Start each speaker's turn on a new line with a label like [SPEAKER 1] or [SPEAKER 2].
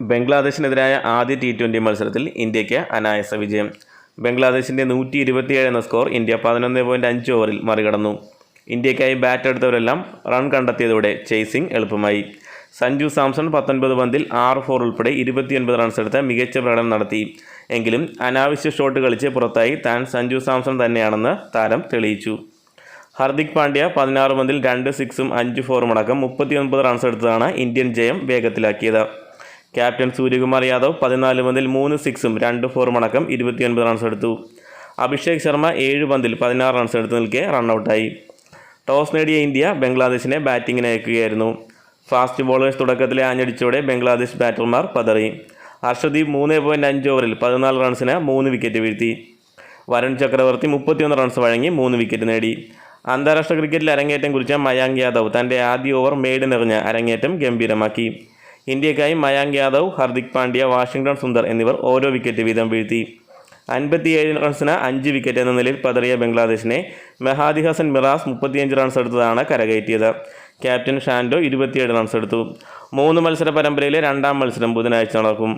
[SPEAKER 1] ബംഗ്ലാദേശിനെതിരായ ആദ്യ T twenty മത്സരത്തിൽ ഇന്ത്യയ്ക്ക് അനായാസ വിജയം. ബംഗ്ലാദേശിന്റെ നൂറ്റി ഇരുപത്തിയേഴ് എന്ന സ്കോർ ഇന്ത്യ പതിനൊന്ന് പോയിന്റ് അഞ്ച് ഓവറിൽ മറികടന്നു. ഇന്ത്യക്കായി ബാറ്റ് എടുത്തവരെല്ലാം റൺ കണ്ടെത്തിയതോടെ ചേസിംഗ് എളുപ്പമായി. സഞ്ജു സാംസൺ പത്തൊൻപത് പന്തിൽ ആറ് ഫോർ ഉൾപ്പെടെ ഇരുപത്തിയൊൻപത് റൺസ് എടുത്ത് മികച്ച പ്രകടനം നടത്തി. എങ്കിലും അനാവശ്യ ഷോട്ട് കളിച്ച് പുറത്തായി താൻ സഞ്ജു സാംസൺ തന്നെയാണെന്ന് താരം തെളിയിച്ചു. ഹർദിക് പാണ്ഡ്യ പതിനാറ് പന്തിൽ രണ്ട് സിക്സും അഞ്ച് ഫോറും അടക്കം മുപ്പത്തിയൊൻപത് റൺസ് എടുത്തതാണ് ഇന്ത്യൻ ജയം വേഗത്തിലാക്കിയത്. ക്യാപ്റ്റൻ സൂര്യകുമാർ യാദവ് പതിനാല് പന്തിൽ മൂന്ന് സിക്സും രണ്ട് ഫോറും അടക്കം ഇരുപത്തിയൊൻപത് റൺസ് എടുത്തു. അഭിഷേക് ശർമ്മ ഏഴ് പന്തിൽ പതിനാറ് റൺസ് എടുത്ത് നിൽക്കെ റണ്ണൌട്ടായി ടോസ് നേടിയ ഇന്ത്യ ബംഗ്ലാദേശിനെ ബാറ്റിങ്ങിന് അയക്കുകയായിരുന്നു. ഫാസ്റ്റ് ബോളേഴ്സ് തുടക്കത്തിലെ ആഞ്ഞടിച്ചോടെ ബംഗ്ലാദേശ് ബാറ്റർമാർ പതറി. ഹർഷദീപ് മൂന്ന് പോയിന്റ് അഞ്ച് ഓവറിൽ പതിനാല് റൺസിന് മൂന്ന് വിക്കറ്റ് വീഴ്ത്തി. വരുൺ ചക്രവർത്തി മുപ്പത്തിയൊന്ന് റൺസ് വഴങ്ങി മൂന്ന് വിക്കറ്റ് നേടി. അന്താരാഷ്ട്ര ക്രിക്കറ്റിൽ അരങ്ങേറ്റം കുറിച്ച മയാങ്ക് യാദവ് തന്റെ ആദ്യ ഓവർ മെയ്ഡിനെറിഞ്ഞ് അരങ്ങേറ്റം ഗംഭീരമാക്കി. ഇന്ത്യക്കായി മയാങ്ക് യാദവ് ഹർദിക് പാണ്ഡ്യ വാഷിംഗ്ടൺ സുന്ദർ എന്നിവർ ഓരോ വിക്കറ്റ് വീതം വീഴ്ത്തി. അൻപത്തിയേഴ് റൺസിന് അഞ്ച് വിക്കറ്റ് എന്ന നിലയിൽ പതറിയ ബംഗ്ലാദേശിനെ മെഹാദി ഹസൻ മിറാസ് മുപ്പത്തിയഞ്ച് റൺസ് എടുത്തതാണ് കരകയറ്റിയത്. ക്യാപ്റ്റൻ ഷാൻഡോ ഇരുപത്തിയേഴ് റൺസ് എടുത്തു. മൂന്ന് മത്സര പരമ്പരയിലെ രണ്ടാം മത്സരം ബുധനാഴ്ച നടക്കും.